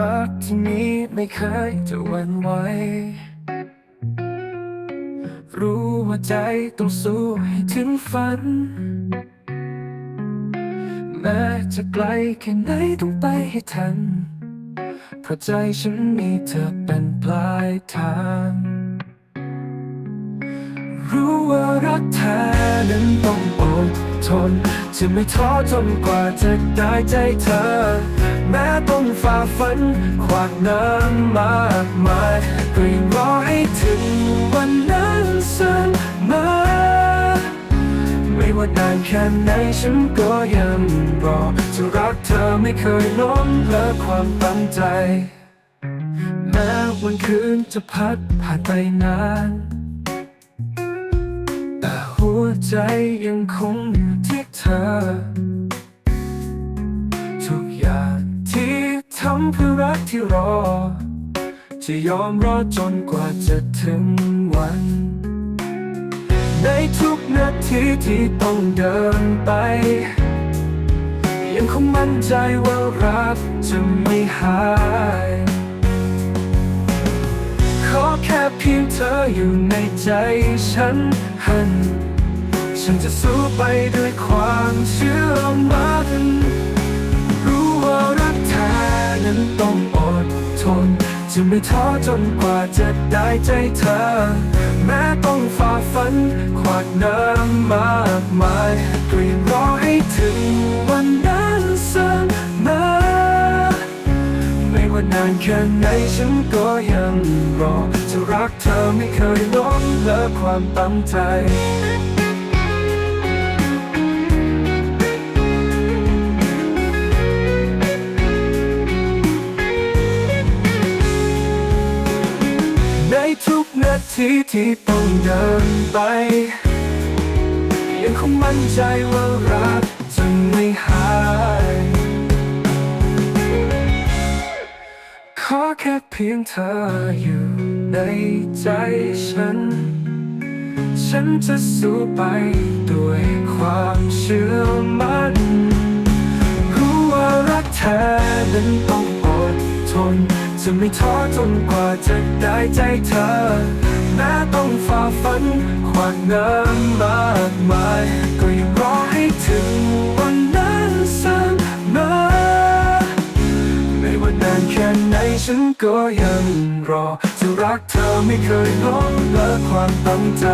รักที่นี้ไม่เคยจะหวั่นไหว รู้ว่าใจต้องสู้ให้ถึงฝัน แม้จะไกลแค่ไหนต้องไปให้ทัน เพราะใจฉันมีเธอเป็นปลายทาง รู้ว่ารักแท้นั้นต้องอดทน จะไม่ท้อจนกว่าจะได้ใจเธอ แม้ต้องฝ่าฟันขวากน้ำมากมายก็ยังรอให้ถึงวันนั้นเสมอไม่ว่านานแค่ไหนฉันก็ยังรอจะรักเธอไม่เคยล้มเลิกความตั้งใจ แม้วันคืนจะพัดผ่านไปนานแต่หัวใจยังคงอยู่ที่เธอ ทุกอย่าง ที่รอ จะยอมรอจนกว่าจะถึงวัน ในทุกนาทีที่ต้องเดินไป ยังคงมั่นใจว่ารักจะไม่หาย ขอแค่เพียงเธออยู่ในใจฉันหัน ฉันจะสู้ไปด้วยความเชื่อมั่น จะไม่ท้อจนกว่าจะได้ใจเธอ แม้ต้องฝ่าฟันขวากน้ำมากมายก็ยังรอให้ถึงวันนั้นเสมอไม่ว่านานแค่ไหนฉันก็ยังรอ จะรักเธอไม่เคยล้มเลิกความตั้งใจ นาทีที่ต้องเดินไป ยังคงมั่นใจว่ารักจะไม่หาย ขอแค่เพียงเธออยู่ในใจฉัน ฉันจะสู้ไปด้วยความเชื่อมั่นรู้ว่ารักแท้นั้นต้องอดทน จะไม่ท้อจนกว่าจะได้ใจเธอ แม้ต้องฝ่าฟันขวากน้ำมากมาย ก็ยังรอให้ถึงวันนั้นเสมอไม่ว่านานแค่ไหนฉันก็ยังรอ จะรักเธอไม่เคยล้มเลิกความตั้งใจ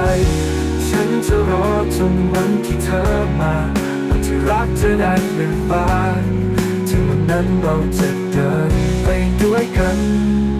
ฉันจะรอจนวันที่เธอมาวันที่รักเธอได้เปลี่ยนบานถึงวันนั้นเราจะเดิน ไปด้วยกัน